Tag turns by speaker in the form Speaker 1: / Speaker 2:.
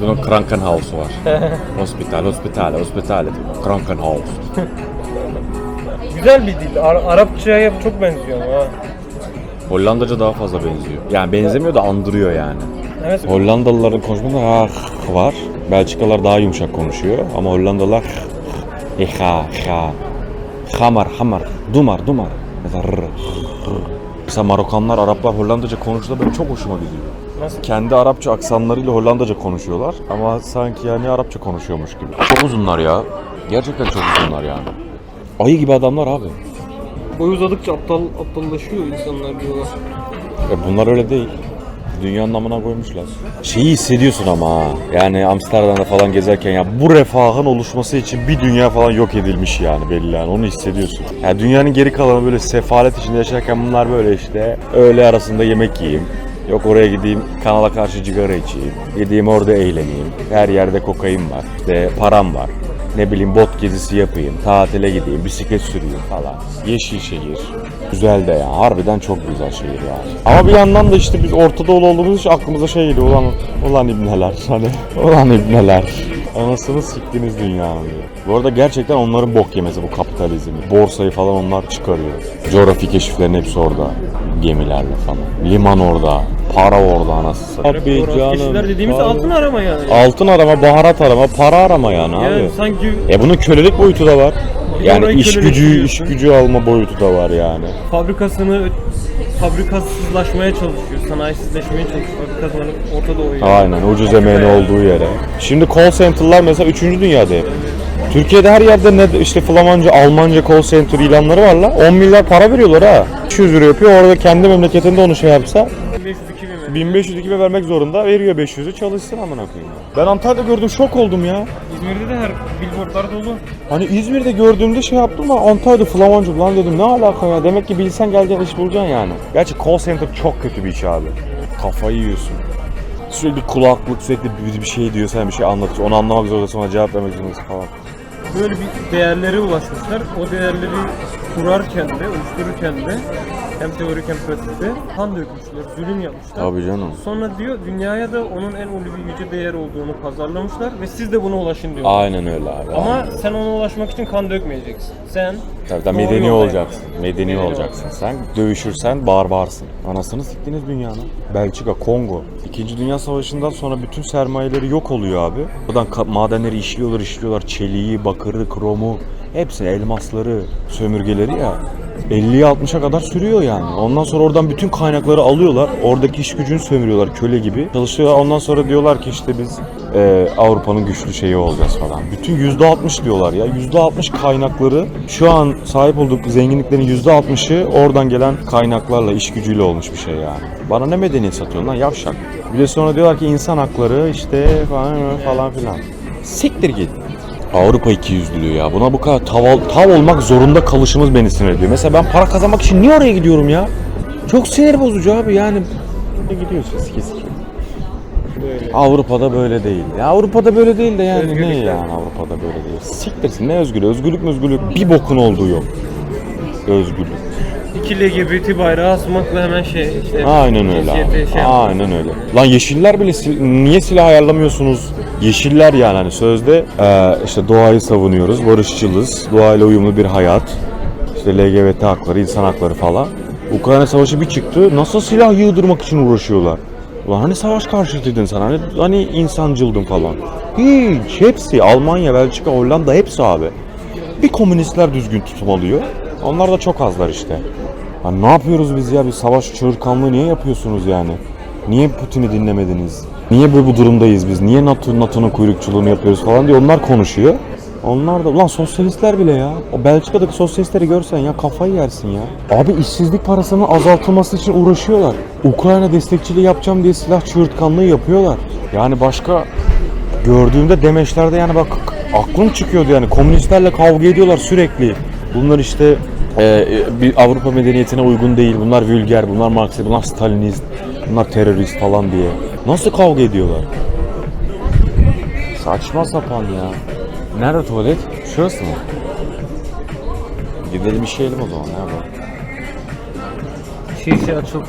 Speaker 1: Bunun Krankenhaus var. hospital, hospital, hospital. Krankenhaus.
Speaker 2: Güzel bir dil. Ar- Arapçaya çok benziyor ama ha.
Speaker 1: Hollandaca daha fazla benziyor. Yani benzemiyor da andırıyor yani.
Speaker 2: Evet.
Speaker 1: Hollandalıların konuşmasında ha var. Belçikalılar daha yumuşak konuşuyor ama Hollandalılar ha ha hamar hamar dumar dumar mesela Marokanlar, Araplar Hollandaca konuştuğunda benim çok hoşuma gidiyor.
Speaker 2: Nasıl?
Speaker 1: Kendi Arapça aksanlarıyla Hollandaca konuşuyorlar ama sanki yani Arapça konuşuyormuş gibi. Çok uzunlar ya. Gerçekten çok uzunlar yani. Ayı gibi adamlar abi.
Speaker 2: Boy uzadıkça aptal aptallaşıyor insanlar diyorlar.
Speaker 1: E bunlar öyle değil. Dünyanın namına koymuşlar. Şeyi hissediyorsun ama ha. Yani Amsterdam'da falan gezerken ya bu refahın oluşması için bir dünya falan yok edilmiş yani belli yani onu hissediyorsun. Yani dünyanın geri kalanı böyle sefalet içinde yaşarken bunlar böyle işte öğle arasında yemek yiyeyim. Yok oraya gideyim kanala karşı sigara içeyim. Gideyim orada eğleneyim. Her yerde kokain var. İşte param var. Ne bileyim bot gezisi yapayım. Tatile gideyim. Bisiklet süreyim falan. Yeşil şehir. Güzel de ya. Harbiden çok güzel şehir ya. Ama bir yandan da işte biz Orta Doğulu olduğumuz için aklımıza şey geliyor. Ulan, ulan ibneler. Hani ulan ibneler. Anasını siktiniz dünyanın diye. Bu arada gerçekten onların bok yemesi bu kapitalizmi. Borsayı falan onlar çıkarıyor. Coğrafi keşiflerin hepsi orada. Gemilerle falan. Liman orada. Para orada anasını satayım.
Speaker 2: Coğrafi keşifler dediğimiz altın arama yani.
Speaker 1: Altın arama, baharat arama, para arama yani abi.
Speaker 2: Yani sanki
Speaker 1: E bunun kölelik boyutu da var. Yani
Speaker 2: Orayı
Speaker 1: iş
Speaker 2: kölelik
Speaker 1: gücü,
Speaker 2: diyorsun.
Speaker 1: iş gücü alma boyutu da var yani.
Speaker 2: fabrikasını fabrikasızlaşmaya çalışıyor, sanayisizleşmeye çalışıyor. Fabrikasını ortada oynuyor.
Speaker 1: Aynen ucuz emeğin olduğu yere. Şimdi call center'lar mesela 3. dünyada hep. Türkiye'de her yerde ne işte Flamanca, Almanca call center ilanları var la. 10 milyar para veriyorlar ha. 200 lira yapıyor orada kendi memleketinde onu şey yapsa
Speaker 2: 1500 2000 mi?
Speaker 1: 1500 2 vermek zorunda veriyor 500'ü çalışsın amına koyayım. Ben Antalya'da gördüm şok oldum ya.
Speaker 2: İzmir'de de her billboardlar dolu.
Speaker 1: Hani İzmir'de gördüğümde şey yaptım ama Antalya'da Flamanca lan dedim ne alaka ya demek ki bilsen geleceksin iş bulacaksın yani. Gerçi call center çok kötü bir iş abi. Kafayı yiyorsun. Sürekli kulaklık sürekli bir, bir şey diyor sen bir şey anlatıyor onu anlamak zorundasın ona cevap vermek zorundasın falan.
Speaker 2: Böyle bir değerlere ulaşmışlar. O değerleri kurarken de, oluştururken de hem teorik hem pratikte kan dökmüşler, zulüm yapmışlar.
Speaker 1: Tabii canım.
Speaker 2: Sonra diyor dünyaya da onun en ulvi yüce değer olduğunu pazarlamışlar ve siz de buna ulaşın diyorlar.
Speaker 1: Aynen öyle abi.
Speaker 2: Ama sen ona ulaşmak için kan dökmeyeceksin. Sen
Speaker 1: Tabii tabii
Speaker 2: doğru
Speaker 1: medeni
Speaker 2: yolda
Speaker 1: olacaksın. Medeni,
Speaker 2: Medeni
Speaker 1: olacaksın. Sen dövüşürsen barbarsın. Anasını siktiniz dünyanın. Belçika, Kongo. İkinci Dünya Savaşı'ndan sonra bütün sermayeleri yok oluyor abi. Buradan ka- madenleri işliyorlar, işliyorlar. Çeliği, bakırı, kromu. Hepsini, elmasları, sömürgeleri ya. 50'ye 60'a kadar sürüyor yani. Ondan sonra oradan bütün kaynakları alıyorlar. Oradaki iş gücünü sömürüyorlar köle gibi. Çalışıyorlar. Ondan sonra diyorlar ki işte biz e, Avrupa'nın güçlü şeyi olacağız falan. Bütün %60 diyorlar ya. %60 kaynakları şu an sahip olduk zenginliklerin %60'ı oradan gelen kaynaklarla, iş gücüyle olmuş bir şey yani. Bana ne medeniyet satıyorsun lan yavşak. Bir de sonra diyorlar ki insan hakları işte falan falan filan. Siktir git. Avrupa ikiyüzlülüğü ya. Buna bu kadar tav, tav olmak zorunda kalışımız beni sinir ediyor. Mesela ben para kazanmak için niye oraya gidiyorum ya? Çok sinir bozucu abi yani. Ne gidiyorsun sike sike.
Speaker 2: böyle.
Speaker 1: Avrupa'da böyle değil. Ya Avrupa'da böyle değil de yani ne
Speaker 2: Özgürlük
Speaker 1: yani Avrupa'da böyle değil. Siktirsin ne özgürlüğü? Özgürlük mü özgürlük? Bir bokun olduğu yok. Özgürlük.
Speaker 2: İki LGBT bayrağı asmakla hemen şey işte
Speaker 1: Aynen öyle abi.
Speaker 2: cinsiyete şey
Speaker 1: Aynen öyle. Lan yeşiller bile sil- niye silah ayarlamıyorsunuz? Yeşiller yani hani sözde eee, işte doğayı savunuyoruz, barışçılız, doğayla uyumlu bir hayat, işte LGBT hakları, insan hakları falan. Ukrayna savaşı bir çıktı, nasıl silah yığdırmak için uğraşıyorlar? Ulan hani savaş karşıtıydın sen, hani, hani insancıldın falan. Hiç, hepsi Almanya, Belçika, Hollanda hepsi abi. Bir komünistler düzgün tutum alıyor. Onlar da çok azlar işte. Ya ne yapıyoruz biz ya? Bir savaş çığırtkanlığı niye yapıyorsunuz yani? Niye Putin'i dinlemediniz? Niye bu, bu durumdayız biz? Niye NATO, NATO'nun kuyrukçuluğunu yapıyoruz falan diye onlar konuşuyor. Onlar da ulan sosyalistler bile ya. O Belçika'daki sosyalistleri görsen ya kafayı yersin ya. Abi işsizlik parasının azaltılması için uğraşıyorlar. Ukrayna destekçiliği yapacağım diye silah çığırtkanlığı yapıyorlar. Yani başka gördüğümde demeçlerde yani bak aklım çıkıyordu yani komünistlerle kavga ediyorlar sürekli. Bunlar işte e, bir Avrupa medeniyetine uygun değil. Bunlar vulgar, bunlar Marksist, bunlar Stalinist, bunlar terörist falan diye. Nasıl kavga ediyorlar? Saçma sapan ya. Nerede tuvalet? Şurası mı? Gidelim işeyelim o zaman. Nerede?
Speaker 2: Şişe açıp